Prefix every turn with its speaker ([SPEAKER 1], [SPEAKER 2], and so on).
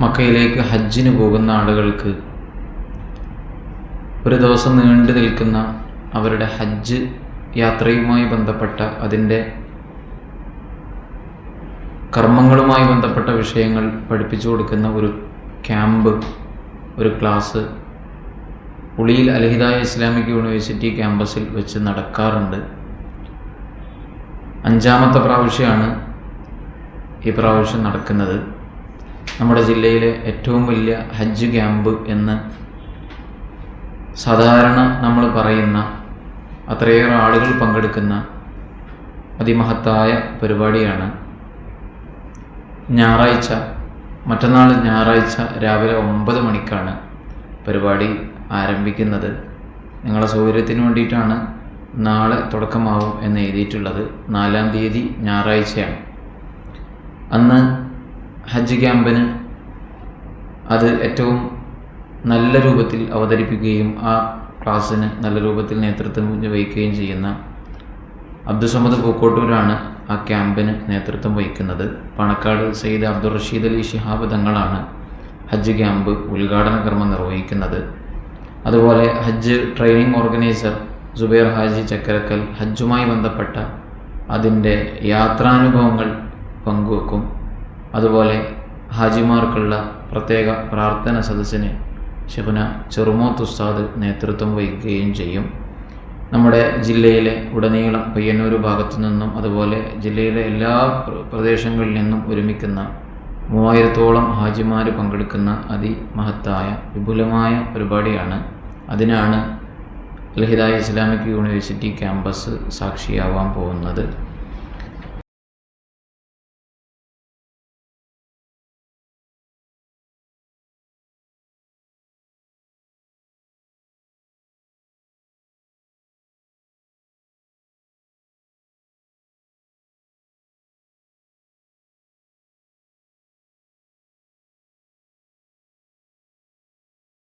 [SPEAKER 1] മക്കയിലേക്ക് ഹജ്ജിന് പോകുന്ന ആളുകൾക്ക് ഒരു ദിവസം നീണ്ടു നിൽക്കുന്ന അവരുടെ ഹജ്ജ് യാത്രയുമായി ബന്ധപ്പെട്ട അതിന്റെ കർമ്മങ്ങളുമായി ബന്ധപ്പെട്ട വിഷയങ്ങൾ പഠിപ്പിച്ചു കൊടുക്കുന്ന ഒരു ക്യാമ്പ് ഒരു ക്ലാസ് ഉളിയിൽ അൽഹിദായ ഇസ്ലാമിക് യൂണിവേഴ്സിറ്റി ക്യാമ്പസിൽ വെച്ച് നടക്കാറുണ്ട്. അഞ്ചാമത്തെ പ്രാവശ്യമാണ് ഈ പ്രാവശ്യം നടക്കുന്നത്. നമ്മുടെ ജില്ലയിലെ ഏറ്റവും വലിയ ഹജ്ജ് ക്യാമ്പ് എന്ന് സാധാരണ നമ്മൾ പറയുന്ന അത്രയേറെ ആളുകൾ പങ്കെടുക്കുന്ന അതിമഹത്തായ പരിപാടിയാണ് ഞായറാഴ്ച. മറ്റന്നാൾ ഞായറാഴ്ച രാവിലെ ഒമ്പത് മണിക്കാണ് പരിപാടി ആരംഭിക്കുന്നത്. നിങ്ങളുടെ സൗകര്യത്തിന് വേണ്ടിയിട്ടാണ് നാളെ തുടക്കമാവും എന്ന് എഴുതിയിട്ടുള്ളത്. നാലാം തീയതി ഞായറാഴ്ചയാണ്. അന്ന് ഹജ്ജ് ക്യാമ്പിന് അത് ഏറ്റവും നല്ല രൂപത്തിൽ അവതരിപ്പിക്കുകയും ആ ക്ലാസ്സിന് നല്ല രൂപത്തിൽ നേതൃത്വം വഹിക്കുകയും ചെയ്യുന്ന അബ്ദുസമദ് പൂക്കോട്ടൂരാണ് ആ ക്യാമ്പിന് നേതൃത്വം വഹിക്കുന്നത്. പണക്കാട് സയ്യിദ് അബ്ദുൾ റഷീദ് അലി ഷിഹാബ് തങ്ങളാണ് ഹജ്ജ് ക്യാമ്പ് ഉദ്ഘാടന കർമ്മം നിർവഹിക്കുന്നത്. അതുപോലെ ഹജ്ജ് ട്രെയിനിങ് ഓർഗനൈസർ സുബൈർ ഹാജി ചക്കരക്കൽ ഹജ്ജുമായി ബന്ധപ്പെട്ട അതിന്റെ യാത്രാനുഭവങ്ങൾ പങ്കുവെക്കും. അതുപോലെ ഹാജിമാർക്കുള്ള പ്രത്യേക പ്രാർത്ഥന സദസ്സിന് ഷെഹുന ചെറുമോത്ത് ഉസ്താദ് നേതൃത്വം വഹിക്കുകയും ചെയ്യും. നമ്മുടെ ജില്ലയിലെ ഉടനീളം പയ്യന്നൂർ ഭാഗത്തു നിന്നും അതുപോലെ ജില്ലയിലെ എല്ലാ പ്രദേശങ്ങളിൽ നിന്നും ഒരുമിക്കുന്ന മൂവായിരത്തോളം ഹാജിമാർ പങ്കെടുക്കുന്ന അതിമഹത്തായ വിപുലമായ പരിപാടിയാണ്. അതിനാണ് അൽഹിദായ ഇസ്ലാമിക് യൂണിവേഴ്സിറ്റി ക്യാമ്പസ് സാക്ഷിയാവാൻ പോകുന്നത്.